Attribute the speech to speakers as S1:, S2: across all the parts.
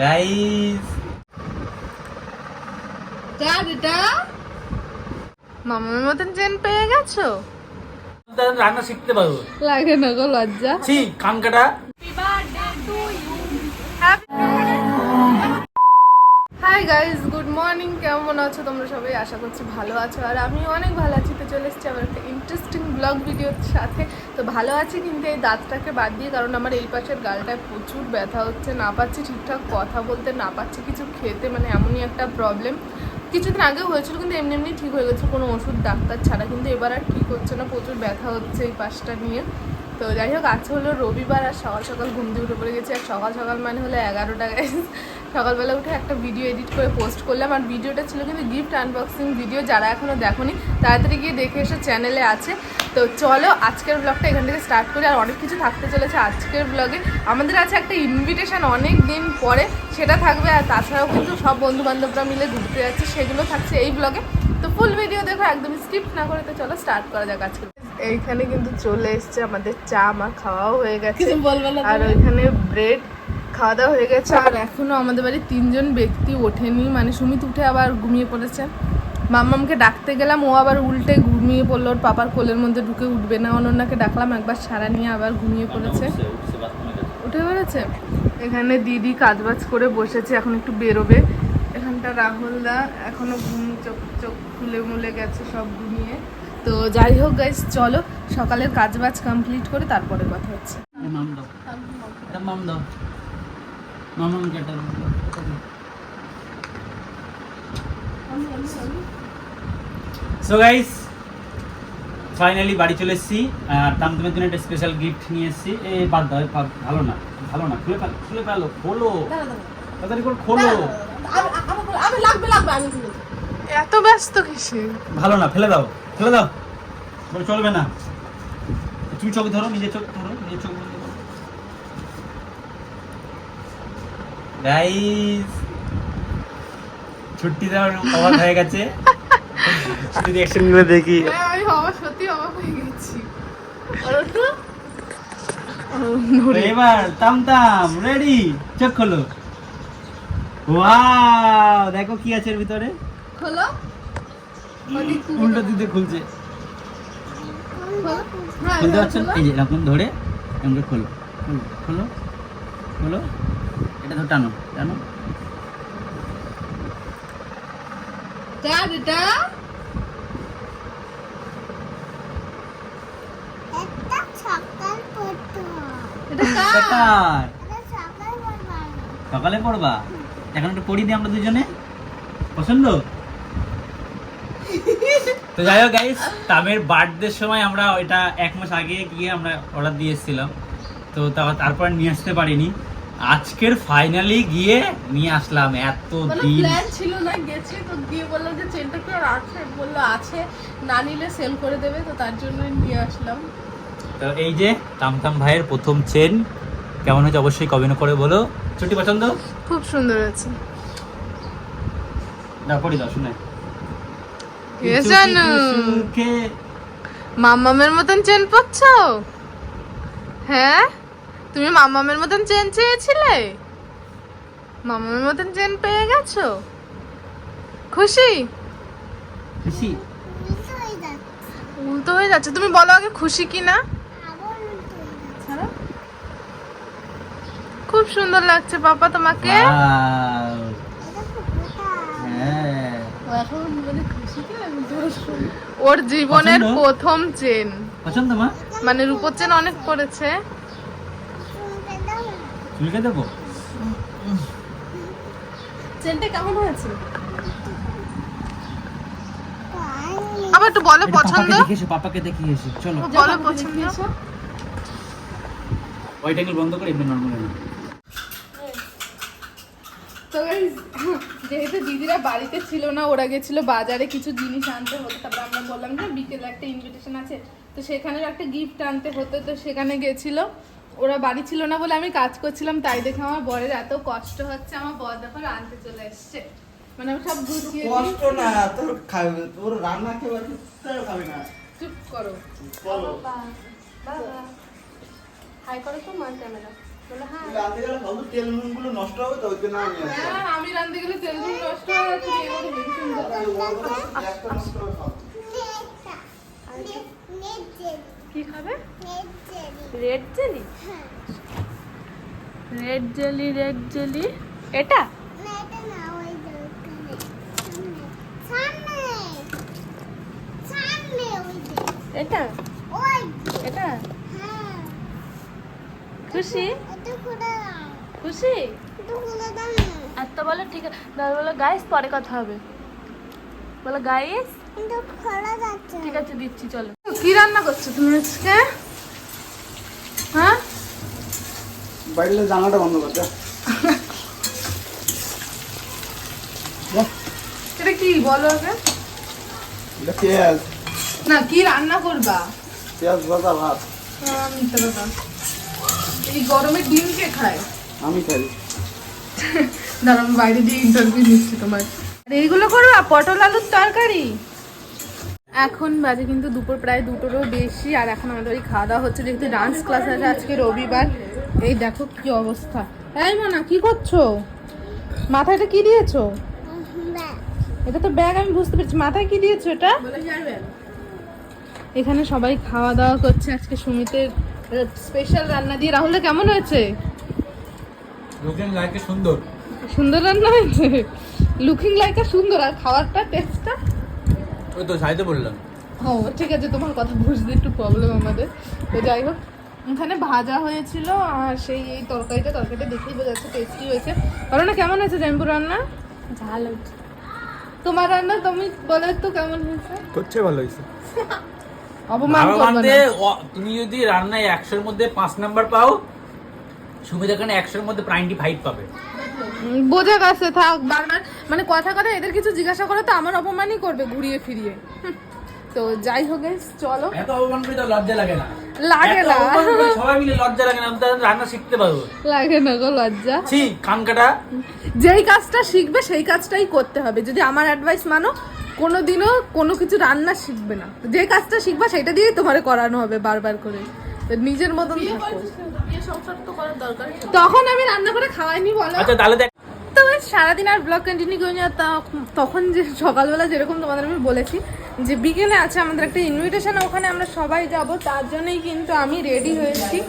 S1: Guys
S2: কার এটা মামার মতন চেন পেয়ে গেছো?
S1: রান্না শিখতে পারব।
S2: লাগে না গো লজ্জা।
S1: ছি কান
S2: হাই গাইস গুড মর্নিং কেমন আছো তোমরা সবাই? আশা করছি ভালো আছো। আর আমি অনেক ভালো আছি, তো চলে এসেছি আমার একটা ইন্টারেস্টিং ব্লগ ভিডিওর সাথে। তো ভালো আছি কিন্তু এই দাঁতটাকে বাদ দিয়ে, কারণ আমার এই পাশের গালটায় প্রচুর ব্যথা হচ্ছে। না পাচ্ছি ঠিকঠাক কথা বলতে, না পাচ্ছি কিছু খেতে মানে এমনই একটা প্রবলেম কিছুদিন আগেও হয়েছিল, কিন্তু এমনি এমনি ঠিক হয়ে গেছে। কোনো ওষুধ ডাক্তার ছাড়া কিন্তু এবার আর ঠিক হচ্ছে না, প্রচুর ব্যথা হচ্ছে এই পাশটা নিয়ে। তো যাই হোক, আজকে হলো রবিবার আর সকাল সকাল ঘুম দিয়ে উঠে পড়ে গেছি। আর সকাল সকাল মানে হলো এগারোটা সকালবেলা উঠে একটা ভিডিও এডিট করে পোস্ট করলাম। আর ভিডিওটা ছিল কিন্তু গিফট আনবক্সিং ভিডিও যারা এখনও দেখোনি, তাড়াতাড়ি গিয়ে দেখে এসে চ্যানেলে আছে। তো চলো, আজকের ব্লগটা এখান থেকে স্টার্ট করি। আর অনেক কিছু থাকতে চলেছে আজকের ব্লগে আমাদের আছে একটা ইনভিটেশন অনেক দিন পরে, সেটা থাকবে। আর তাছাড়াও কিন্তু সব বন্ধু বান্ধবরা মিলে ঘুরতে যাচ্ছে, সেগুলো থাকছে এই ব্লগে তো ফুল ভিডিও দেখো একদম স্কিপ না করে। তো চলো স্টার্ট করা যাক আজকে। এইখানে কিন্তু চলে এসছে আমাদের চা আমার খাওয়াও হয়ে গেছে। আর ওইখানে ব্রেড খাওয়া দাওয়া হয়ে গেছে। আর এখনও আমাদের বাড়ির তিনজন ব্যক্তি ওঠেনি। মানে সুমিত উঠে আবার ঘুমিয়ে পড়েছে। মাম্মামকে ডাকতে গেলাম ও আবার উল্টে ঘুমিয়ে পড়ল। ওর পাপার কোলের মধ্যে ঢুকে উঠবে না। অনন্যাকে ডাকলাম একবার সারা নিয়ে আবার ঘুমিয়ে পড়েছে। উঠে পড়েছে? এখানে দিদি কাজবাজ করে বসেছে এখন একটু বেরোবে। এখানটা রাহুল দা এখনও ঘুম চোখ চোখ খুলে মুলে গেছে সব ঘুমিয়ে। তো যাই হোক গাইজ চলো সকালের কাজ বাজ কমপ্লিট করে তারপরে কথা হচ্ছে।
S1: মাম দাও এটা মাম দাও মামাম কেটে সো গাইস ফাইনালি বাড়ি চলে এসেছি আর তামতামের জন্য একটা স্পেশাল গিফট নিয়ে এসেছি। এ বাদ দাও ভালো না ভালো না খুলে ফেল খুলে ফেলো খোলো। তাড়াতাড়ি করে খোলো।
S2: আমি লাগবে লাগবে আমি এত ব্যস্ত কিসে
S1: ভালো না ফেলে দাও। ফেলে দাও। বলে চলবে না। তুমি চোখ ধরো নিজের চোখ ধরো নিজের চোখ গাইস ছুটি দেওয়ার অবাক হয়ে গেছে। শুধু রিয়াকশনগুলো দেখি।
S2: হ্যাঁ আমি হওয়া সত্যি অবাক হয়ে গেছি।
S1: এবার তাম তাম রেডি চোখ খোলো। ওয়াও দেখো কি আছে এর ভিতরে।
S2: খোলো।
S1: উল্টো দিতে খুলছে। খুলতে পারছেন? এই যে এরকম ধরে খোলো। খোলো খোলো খোলো। এটা টানো টানো।
S2: এটা
S3: সকালে পড়বা?
S1: এখন একটু পড়ি দিই আমরা দুজনে। পছন্দ? তো যাই হোক গাইস তামের বার্থডের সময় আমরা এটা এক মাস আগে গিয়ে আমরা অর্ডার দিয়ে এসেছিলাম। তো তা- তারপর নিয়ে আসতে পারিনি। আজকের ফাইনালি গিয়ে নিয়ে আসলাম। এত দিন।
S2: প্ল্যান ছিল না গেছি তো গিয়ে বলল যে চেনটা কি আর আছে। বলল আছে না নিলে সেল করে দেবে। তো তার জন্য নিয়ে আসলাম।
S1: তো এই যে তামতাম ভাইয়ের প্রথম চেন কেমন হয়েছে অবশ্যই কমেন্ট করে বলো। ছুটি পছন্দ?
S2: খুব সুন্দর আছে
S1: না পড়ি দাও শুনে।
S2: কে জানো। মামামের মতন চেন পরছো? হ্যাঁ? তুমি মামামের মতন চেন চেয়েছিলে? মামামের মতন চেন পেয়ে গেছো? খুশি?
S1: খুশি?
S3: উল্টো হয়ে যাচ্ছে।
S2: তুমি বলো আগে খুশি কি না
S3: হয়ে
S2: খুব সুন্দর লাগছে পাপা তোমাকে।
S1: হ্যাঁ।
S2: ওর জীবনের প্রথম চেন।
S1: পছন্দ মা?
S2: মানে রূপোর চেন অনেক পড়েছে।
S1: চুলকে দেবো?
S2: চেনটা কেমন হয়েছে? আবার একটু বলো পছন্দ?
S1: পাপাকে চলো।
S2: বলো পছন্দ।
S1: ওইটা বন্ধ করে এমনি নর্মাল
S2: তো যেহেতু দিদিরা বাড়িতে ছিল না ওরা গেছিল বাজারে কিছু জিনিস আনতে হতো। তারপর আমরা বললাম যে বিকেলে একটা ইনভিটেশন আছে। তো সেখানেও একটা গিফট আনতে হতো তো সেখানে গেছিল। ওরা বাড়ি ছিল না বলে আমি কাজ করছিলাম তাই দেখে আমার বরের এত কষ্ট হচ্ছে আমার বর দেখো আনতে চলে এসছে। মানে আমি সব গুছিয়ে।
S4: কষ্ট না তোর খাবে তোর রান্না কেউ খাবে না।
S2: চুপ করো।
S4: বলো
S2: বাবা হাই করো তো মার ক্যামেরা হ্যাঁ
S4: আমি।
S2: হ্যাঁ রাঁধতে গেলে তেল নুন নষ্ট হয় তুমি কি খাবে? Red jelly. Red jelly red jelly. এটা?
S3: এটা?
S2: এটা?
S3: হ্যাঁ।
S2: খুশি? খুশি? তো বলো ঠিক আছে। দাদা বলো গাইস পরে কথা হবে। বলো গাইস ঠিক আছে দিচ্ছি চলো। কি রান্না করছ তুমি আজকে? হ্যাঁ?
S4: বাইরে জানাটা বন্ধ কর
S2: এটা কি বলো আগে।
S4: এটা পেঁয়াজ।
S2: না কি রান্না করবা?
S4: পেঁয়াজ ভাজা ভাত।
S2: আহ, মিথ্যে কথা। এই গরমে ডিম কে খায়?
S4: আমি খাই।
S2: দাঁড়াও আমি বাইরে দিয়ে ইন্টারভিউ নিচ্ছি তোমার আর এইগুলো করবা? পটল আলুর তরকারি? এখন বাজে কিন্তু দুপুর প্রায় দুটোরও বেশি আর এখন আমাদের ওই খাওয়া দাওয়া হচ্ছে যেহেতু ডান্স ক্লাস আছে আজকে রবিবার। এই দেখো কি অবস্থা। এই মানা কি করছ? মাথায় এটা কি দিয়েছ? এটা তো ব্যাগ আমি বুঝতে পারছি। মাথায় কি দিয়েছ এটা? এখানে সবাই খাওয়া দাওয়া করছে আজকে সুমিতের স্পেশাল রান্না দিয়ে। রাহুল কেমন হয়েছে?
S1: লুকিং লাইকে সুন্দর।
S2: সুন্দর রান্না হয়েছে? লুকিং লাইক সুন্দর। আর খাবারটা টেস্টটা
S1: ওই তো সাইতে বললাম।
S2: ও ঠিক আছে তোমার কথা বুঝতে একটু প্রবলেম আমাদের। তো যাই হোক ওখানে ভাজা হয়েছিল আর সেই এই তরকারিটা তরকারিটা দেখেই বোঝা যাচ্ছে টেস্টি হয়েছে। বলো না কেমন হয়েছে জেম্বু রান্না? ঝাল হয়েছে তোমার রান্না তুমি বলো একটু কেমন হয়েছে?
S4: হচ্ছে ভালো হয়েছে।
S2: অপমান করবে
S1: তুমি যদি রান্নায় একশোর মধ্যে পাঁচ নাম্বার পাও সুবিধা খানে একশোর মধ্যে নাইনটি ফাইভ পাবে।
S2: বোঝা গেছে থাক বারবার মানে কথা কথা এদের কিছু জিজ্ঞাসা করে তো আমার অপমানই করবে ঘুরিয়ে ফিরিয়ে। তো যাই হোক চলো।
S1: এত অপমান করে তো লজ্জা লাগে না।
S2: লাগে না।
S1: সবাই মিলে লজ্জা লাগে না আমি রান্না শিখতে পারব।
S2: লাগে না গো লজ্জা।
S1: কানকাটা।
S2: যেই কাজটা শিখবে সেই কাজটাই করতে হবে। যদি আমার অ্যাডভাইস মানো কোনোদিনও কোনো কিছু রান্না শিখবে না। যে কাজটা শিখবা সেটা দিয়েই তোমার করানো হবে বারবার করে। তো নিজের মতন থাকো। তখন আমি রান্না করে খাওয়াইনি বলো।
S1: আচ্ছা তাহলে দেখ।
S2: তো সারাদিন আর ব্লগ কন্টিনিউ করিনি আর তা- তখন যে সকালবেলা যেরকম তোমাদের আমি বলেছি যে বিকেলে আছে আমাদের একটা ইনভিটেশন ওখানে আমরা সবাই যাব। তার জন্যই কিন্তু আমি রেডি হয়েছি।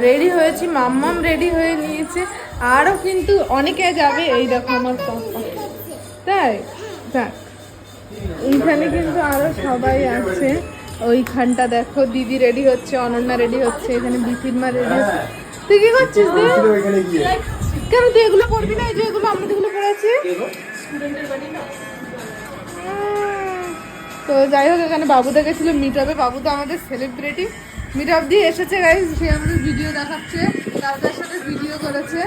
S2: রেডি হয়েছি মাম্মাম রেডি হয়ে নিয়েছে। আরও কিন্তু অনেকে যাবে এই দেখো আমার তাই? এইখানে কিন্তু আরও সবাই আছে। ওইখানটা দেখো দিদি রেডি হচ্ছে অনন্যা রেডি হচ্ছে এখানে বিপিন মা রেডি হচ্ছে। তুই কি করছিস কেন তুই এগুলো করবি না? এই যে এগুলো আমরা যেগুলো পড়েছি তো যাই হোক এখানে বাবু দেখেছিল মিট আপে বাবু তো আমাদের সেলিব্রিটি মিট আপ দিয়ে এসেছে গাইজ সে আমাদের ভিডিও দেখাচ্ছে কার সাথে ভিডিও করেছে।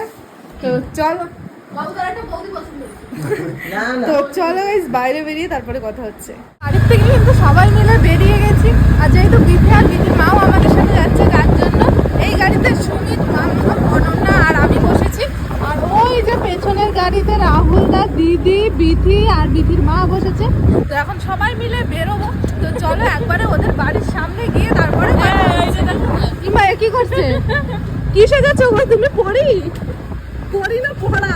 S2: তো চলো। তো চলো গাইজ বাইরে বেরিয়ে তারপরে কথা হচ্ছে। বাড়ির থেকে কিন্তু সবাই মিলে বেরিয়ে গেছি। আর যেহেতু বিধি আর দিদির মাও আমাদের সাথে যাচ্ছে তার জন্য এই গাড়িতে সুমিত মাম্মা অনন্যা আর আমি বসেছি। আর ওই যে পেছনের গাড়িতে রাহুল দা দিদি বিধি আর বিধির মা বসেছে। তো এখন সবাই মিলে বেরোবো। তো চলো একবারে ওদের বাড়ির সামনে গিয়ে তারপরে কি করছে কিসে যাচ্ছে? ওগুলো তুমি পড়ি? পড়ি না পড়া।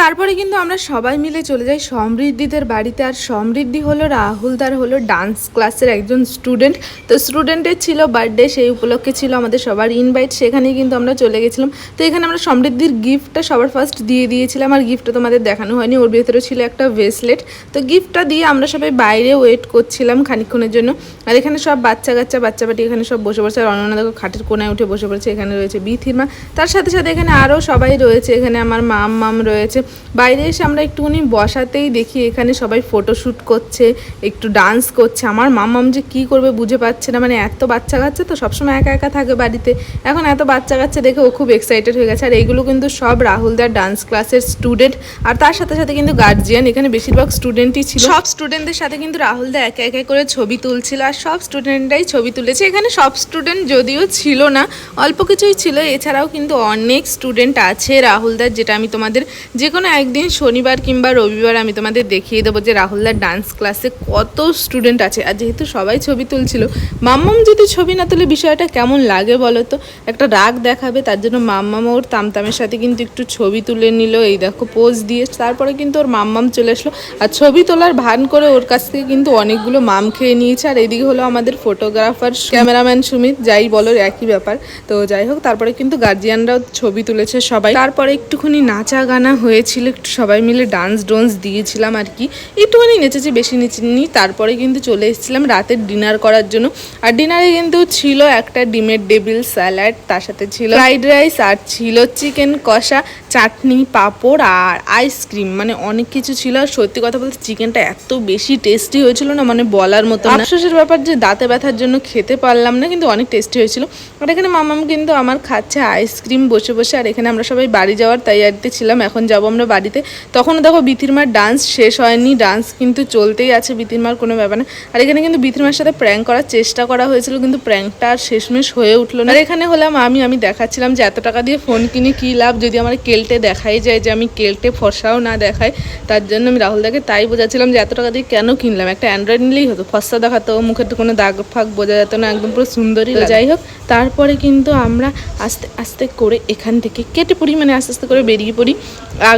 S2: তারপরে কিন্তু আমরা সবাই মিলে চলে যাই সমৃদ্ধিদের বাড়িতে। আর সমৃদ্ধি হলো রাহুলদার হলো ডান্স ক্লাসের একজন স্টুডেন্ট তো স্টুডেন্টের ছিল বার্থডে সেই উপলক্ষে ছিল আমাদের সবার ইনভাইট সেখানেই কিন্তু আমরা চলে গেছিলাম। তো এখানে আমরা সমৃদ্ধির গিফটটা সবার ফার্স্ট দিয়ে দিয়েছিলাম। আর গিফটটা তোমাদের দেখানো হয়নি, ওর ভেতরে ছিল একটা ভেসলেট তো গিফটটা দিয়ে আমরা সবাই বাইরে ওয়েট করছিলাম খানিক্ষণের জন্য। আর এখানে সব বাচ্চা কাচ্চা বাচ্চা বাটি এখানে সব বসে পড়ছে। আর অনন্যা দেখো খাটের কোনায় উঠে বসে পড়েছে। এখানে রয়েছে বিথির মা। তার সাথে সাথে এখানে আরও সবাই রয়েছে। এখানে আমার মাম মাম রয়েছে। বাইরে এসে আমরা একটুখানি বসাতেই দেখি এখানে সবাই ফটোশ্যুট করছে, একটু ডান্স করছে। আমার মাম মাম যে কী করবে বুঝে পাচ্ছে না। মানে এত বাচ্চা কাচ্চা তো সবসময় একা একা থাকে বাড়িতে। এখন এত বাচ্চা কাচ্চা দেখে ও খুব এক্সাইটেড হয়ে গেছে। আর এইগুলো কিন্তু সব রাহুলদার ডান্স ক্লাসের স্টুডেন্ট আর তার সাথে সাথে কিন্তু গার্জিয়ান এখানে বেশিরভাগ স্টুডেন্টই ছিল। সব স্টুডেন্টদের সাথে কিন্তু রাহুলদা একে একে করে ছবি তুলছিল। আর সব স্টুডেন্টরাই ছবি তুলেছে। এখানে সব স্টুডেন্ট যদিও ছিল না, অল্প কিছুই ছিল। এছাড়াও কিন্তু অনেক স্টুডেন্ট আছে রাহুলদার যেটা আমি তোমাদের যে কোনো একদিন শনিবার কিংবা রবিবার আমি তোমাদের দেখিয়ে দেবো যে রাহুলদার ডান্স ক্লাসে কত স্টুডেন্ট আছে। আর যেহেতু সবাই ছবি তুলছিল, মাম্মাম যদি ছবি না তুলে বিষয়টা কেমন লাগে বলো তো? একটা রাগ দেখাবে, তার জন্য মাম্মাম ওর তামতামের সাথে কিন্তু একটু ছবি তুলে নিল, এই দেখো পোজ দিয়ে। তারপরে কিন্তু ওর মাম্মাম চলে আসলো। আর ছবি তোলার ভান করে ওর কাছ থেকে কিন্তু অনেকগুলো মাম খেয়ে নিয়েছে। আর এদিকে হলো আমাদের ফটোগ্রাফার ক্যামেরাম্যান সুমিত, যাই বলো একই ব্যাপার। তো যাই হোক, তারপরে কিন্তু গার্জিয়ানরাও ছবি তুলেছে সবাই। তারপরে একটুখানি নাচা গানা হয়েছিল একটু সবাই মিলে ডান্স ডোন্স দিয়েছিলাম আর কি। একটুখানি নেচেছি, বেশি নেচেনি। তারপরে কিন্তু চলে এসেছিলাম রাতের ডিনার করার জন্য। আর ডিনারে কিন্তু ছিল একটা ডিমের ডেবিল স্যালাড তার সাথে ছিল ফ্রাইড রাইস আর ছিল চিকেন কষা, চাটনি, পাঁপড় আর আইসক্রিম মানে অনেক কিছু ছিল। আর সত্যি কথা বলতে চিকেনটা এত বেশি টেস্টি হয়েছিল না মানে বলার মতো। আফসোসের ব্যাপার যে দাঁতে ব্যথার জন্য খেতে পারলাম না, কিন্তু অনেক টেস্টি হয়েছিল। আর এখানে মামাম কিন্তু আমার খাচ্ছে আইসক্রিম বসে বসে। আর এখানে আমরা সবাই বাড়ি যাওয়ার তৈয়ারিতে ছিলাম। এখন যাব আমরা বাড়িতে। তখনও দেখো বিতিরমার ডান্স শেষ হয়নি ডান্স কিন্তু চলতেই আছে বিতিরমার কোনো ব্যাপার না। আর এখানে কিন্তু বিতিরমার সাথে প্র্যাঙ্ক করার চেষ্টা করা হয়েছিল কিন্তু প্র্যাঙ্কটা আর শেষমেশ হয়ে উঠল না। আর এখানে হলাম আমি আমি দেখাচ্ছিলাম যে এত টাকা দিয়ে ফোন কিনে কী লাভ? যদি আমার কেলটে দেখাই যায় যে আমি কেলটে ফসাও না দেখাই তার জন্য আমি রাহুলদাকে তাই বোঝাচ্ছিলাম যে এত টাকা দিয়ে কেন কিনলাম? একটা অ্যান্ড্রয়েড নিলেই হতো ফসা দেখাতো মুখের তো কোনো দাগ ফাগ বোঝা যেত না একদম পুরো সুন্দরই যাই হোক তারপরে কিন্তু আমরা আস্তে আস্তে করে এখান থেকে কেটে পড়ি মানে আস্তে আস্তে করে বেরিয়ে পড়ি।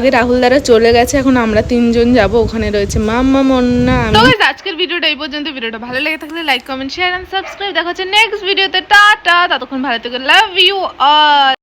S2: আগে রাহুল দ্বারা চলে গেছে, এখন আমরা তিনজন যাব, ওখানে রয়েছে মাম্মা, মন্না তো আজকের ভিডিওটা এই পর্যন্ত। ভিডিওটা ভালো লেগে থাকলে like comment share and subscribe দেখা হচ্ছে নেক্সট ভিডিওতে টাটা, ততক্ষণ ভালো থেকে। Love you all